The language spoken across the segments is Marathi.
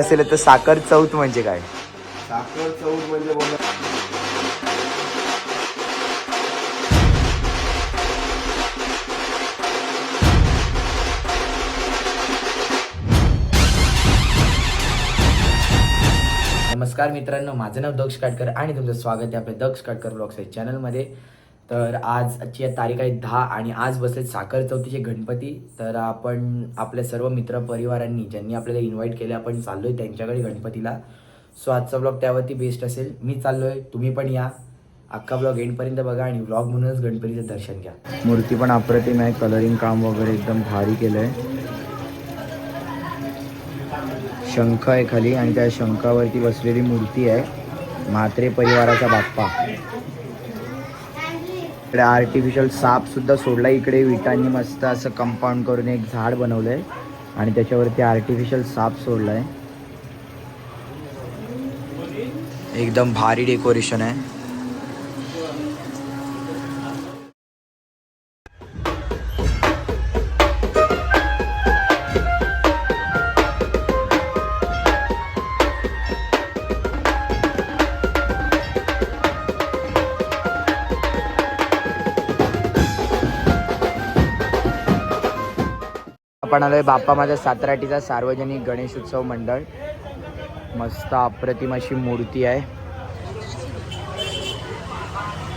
असेल तर साखर चौथ म्हणजे काय? साखर चौक म्हणजे बोला. नमस्कार मित्रांनो माझं नाव दक्ष काटकर आणि तुमचं स्वागत आहे आपल्या दक्ष काटकर ब्लॉग्स या चॅनलमध्ये तर आज आजची तारीख आहे दहा आणि आज बसले साखर चौथीचे गणपती. तर आपण आपल्या सर्व मित्र परिवारांनी ज्यांनी आपल्याला इन्व्हाइट केले आपण चाललोय त्यांच्याकडे गणपतीला. सो आजचा ब्लॉग त्यावरती बेस्ट असेल. मी चाललोय तुम्ही पण या. अख्खा ब्लॉग एंडपर्यंत बघा आणि ब्लॉग म्हणूनच गणपतीचं दर्शन घ्या. मूर्ती पण अप्रतिम आहे. कलरिंग काम वगैरे एकदम भारी केलंय. शंख आहे खाली आणि त्या शंखावरती बसलेली मूर्ती आहे. म्हात्रे परिवाराचा बाप्पा. इकडे आर्टिफिशियल सापसुद्धा सोडला. इकडे विटांनी मस्त असं कंपाऊंड करून एक झाड बनवलं आहे आणि त्याच्यावरती आर्टिफिशियल साप सोडलाय. एकदम भारी डेकोरेशन आहे. आपण आलोय बाप्पा माझा सातराटीचा सार्वजनिक गणेश उत्सव मंडळ. मस्त अप्रतिम अशी मूर्ती आहे.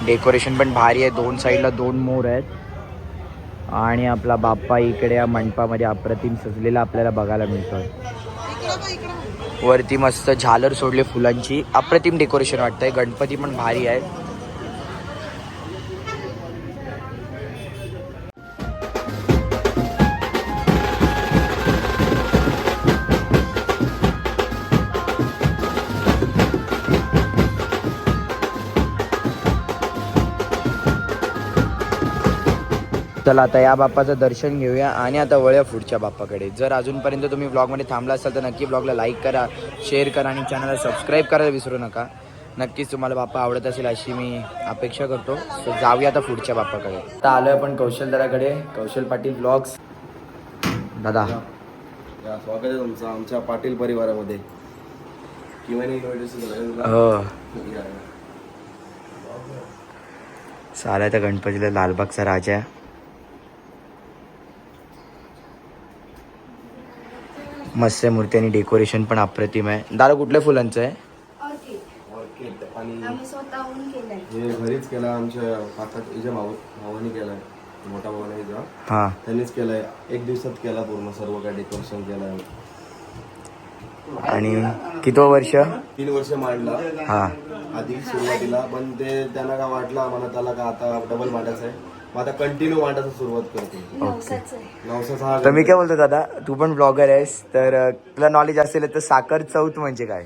डेकोरेशन पण भारी आहे. दोन साईडला दोन मोर आहेत. आणि आपला बाप्पा इकडे या मंडपामध्ये अप्रतिम सजलेला आपल्याला बघायला मिळतोय. वरती मस्त झालर सोडले फुलांची. अप्रतिम डेकोरेशन वाटतंय. गणपती पण भारी आहे. चला आता या बाप्पाचं दर्शन घेऊया आणि आता वळूया पुढच्या बाप्पाकडे. जर अजूनपर्यंत तुम्ही ब्लॉगमध्ये थांबला असाल तर नक्की ब्लॉगला लाईक करा शेअर करा आणि चॅनलला सबस्क्राईब करायला विसरू नका. नक्कीच तुम्हाला बाप्पा आवडत असेल अशी मी अपेक्षा करतो. सो जाऊया आता पुढच्या बाप्पाकडे. आता आलोय आपण कौशलदाराकडे कौशल पाटील ब्लॉग्स दादा. स्वागत आहे तुमचं आमच्या पाटील परिवारामध्ये. हो. चालाय तर गणपतीला लालबागचा राजा. मस्त आहे मूर्ती आणि डेकोरेशन पण अप्रतिम आहे. दादा कुठल्या फुलांचं आहे? आणि आम्ही स्वतःहून केलंय. हे घरीच केला आमच्या हिच्या भाऊ भावाने केलाय. मोठा भावाने हिचा. हां. त्यांनीच केलाय. एक दिवसात केला पूर्ण सर्व काय डेकोरेशन केलंय. आणि कितवं वर्ष? तीन वर्ष मांडला. हां. आधी सुरुवातीला पण ते त्यांना काय वाटलं आम्हाला त्याला का आता डबल मांडायचं आहे मग आता कंटिन्यू मांडायचं सुरुवात करतो. नवसाच हा तर मी काय बोलतो दादा तू पण ब्लॉगर आहेस तर अं, तुला नॉलेज असेल तर साखर चौथ म्हणजे काय?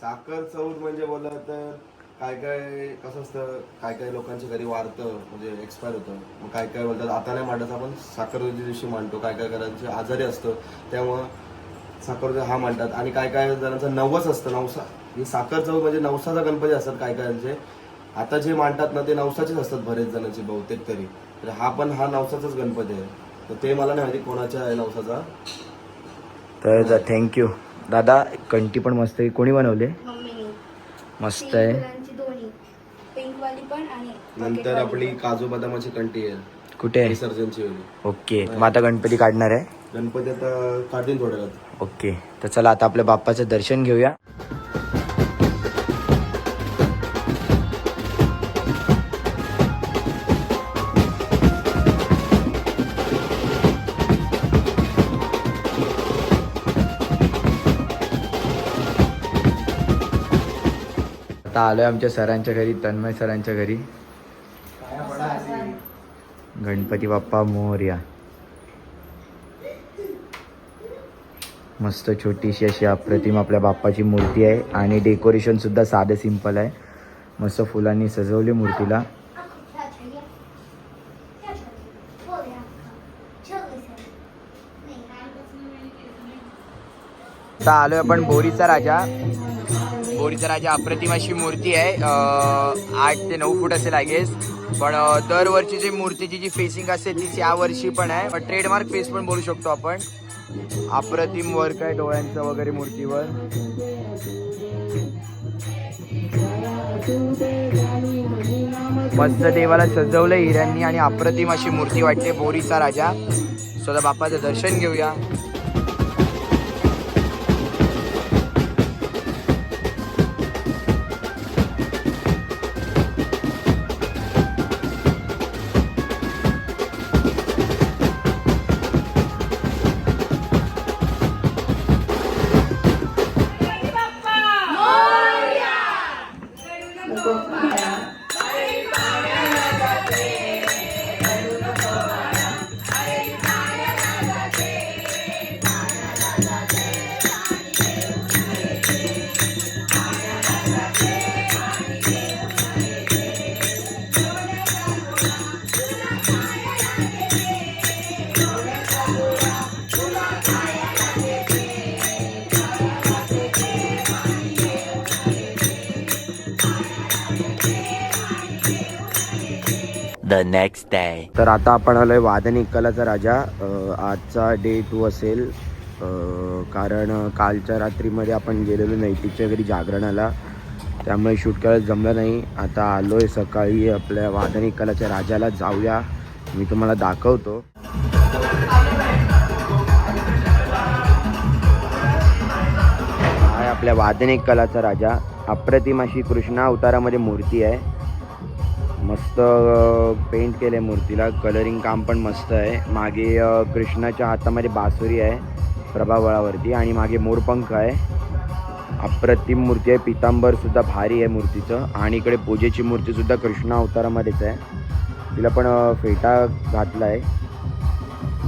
साखर चौथ म्हणजे बोललं तर काय काय कसं असतं काय काय लोकांच्या घरी वारतं म्हणजे एक्सपायर होतं. मग काय काय बोलतात आता नाही मांडत आपण साखर दिवशी मांडतो काय काय घरांचे आजारी असतं त्यामुळं साखर हा मांडतात. आणि काय काय जणांचं नवस असतं नवसा ही साखर चौथ म्हणजे नवसाचा गणपती असतात काय कायांचे आता जे मांडतात ना ते नवसाचेच असतात बरेच जणांचे बहुतेक तरी. तर हा पण हा नवसाचाच गणपती आहे. तर ते मला नाही माहिती कोणाच्या आहे नवसाचा. तर थँक्यू दादा कंटी पण मस्त आहे. कोणी बनवले? मम्मीने. मस्त तीन आहे. फुलांची दोन्ही. पिंक वाली पण आणि नंतर आपली काजू बदामाची कंटी आहे. कुठे आहे? विसर्जनची वेळी ओके. मग आता गणपती काढणार आहे? गणपती आता काढतील थोड्या वेळात. ओके. तर चला आता आपल्या बाप्पाचं दर्शन घेऊया. आता आलोय आमच्या सरांच्या घरी तन्मय सरांच्या घरी. गणपती बाप्पा मोर्या. मस्त छोटीशी अशी अप्रतिम आपल्या बाप्पाची मूर्ती आहे आणि डेकोरेशन सुद्धा साधं सिंपल आहे. मस्त फुलांनी सजवली मूर्तीला. आता आलोय आपण बोरीचा राजा. बोरीचा राजा अप्रतिम अशी मूर्ती आहे आठ ते नऊ फूट असेल आय गेस पण दरवर्षी जी मूर्तीची जी फेसिंग असते तीच यावर्षी पण आहे. पण ट्रेडमार्क फेस पण बोलू शकतो आपण. अप्रतिम वर्क आहे डोळ्यांचं वगैरे मूर्तीवर. मस्त देवाला सजवलं हिऱ्यांनी आणि अप्रतिम अशी मूर्ती वाटते बोरीचा राजा. स्वतः बापाचं दर्शन घेऊया. द नेक्स्ट डे तर आता आपण आलोय वादन कलाचा राजा. आजचा डे टू असेल कारण कालच्या रात्रीमध्ये आपण गेलेलो नैतिकच्या घरी जागरणाला. त्यामुळे शूट करायला जमलं नाही. आता आलोय सकाळी आपल्या वादन कलाच्या राजाला जाऊया. मी तुम्हाला दाखवतो. हा आहे आपल्या वादनिक कलाचा राजा. अप्रतिमाशी कृष्णा अवतारामध्ये मूर्ती आहे. मस्त पेंट केलं आहे मूर्तीला. कलरिंग काम पण मस्त आहे. मागे कृष्णाच्या हातामध्ये बासुरी आहे प्रभावळावरती आणि मागे मोरपंख आहे. अप्रतिम मूर्ती आहे. पितांबरसुद्धा भारी आहे मूर्तीचं. आणि इकडे पूजेची मूर्तीसुद्धा कृष्णा अवतारामध्येच आहे. तिला पण फेटा घातला आहे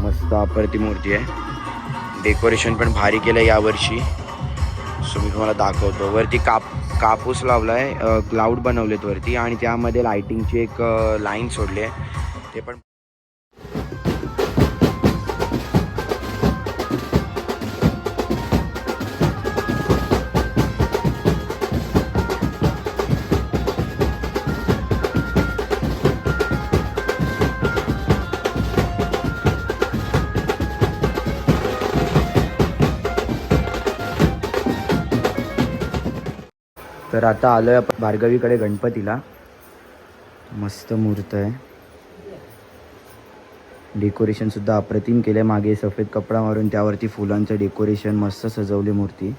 मस्त अप्रतिम मूर्ती आहे. डेकोरेशन पण भारी केलं आहे यावर्षी. सो मी तुम्हाला दाखवतो. वरती काप कापूस लावला आहे क्लाउड बनवलेत वरती आणि त्यामध्ये लाइटिंगची एक लाईन सोडली आहे. ते पण तर आता आलोय आपण भार्गवीकडे गणपतीला. मस्त मूर्त आहे. डेकोरेशनसुद्धा अप्रतिम केलं आहे मागे सफेद कपडा मारून त्यावरती फुलांचं डेकोरेशन मस्त सजवली मूर्ती.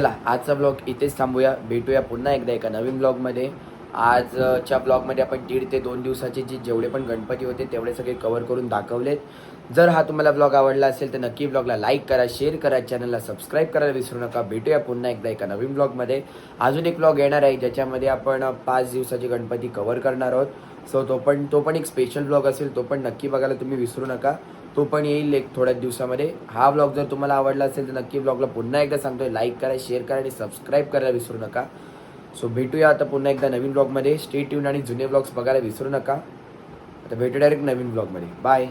चला आजचा ब्लॉग इथेच थांबूया. भेटूया पुन्हा एकदा एका नवीन ब्लॉगमध्ये आजच्या ब्लॉगमध्ये आपण दीड ते दोन दिवसाचे जे जेवढे पण गणपती होते तेवढे सगळे कवर करून दाखवलेत. जर हा तुम्हाला ब्लॉग आवडला असेल तर नक्की ब्लॉगला लाईक करा शेअर करा चॅनलला सबस्क्राईब करायला विसरू नका. भेटूया पुन्हा एकदा एका नवीन ब्लॉगमध्ये अजून एक ब्लॉग येणार आहे ज्याच्यामध्ये आपण पाच दिवसाचे गणपती कवर करणार आहोत. सो तो पण तो पण एक स्पेशल ब्लॉग असेल तो पण नक्की बघायला तुम्ही विसरू नका. तो पण येईल एक थोड्याच दिवसामध्ये. हा ब्लॉग जर तुम्हाला आवडला असेल तर नक्की ब्लॉगला पुन्हा एकदा सांगतोय. लाईक करा शेअर करा आणि सबस्क्राईब करायला विसरू नका. सो भेटूया आता पुन्हा एकदा नवीन ब्लॉगमध्ये स्टे ट्यून आणि जुने ब्लॉग्स बघायला विसरू नका. आता भेटू डायरेक्ट नवीन ब्लॉगमध्ये बाय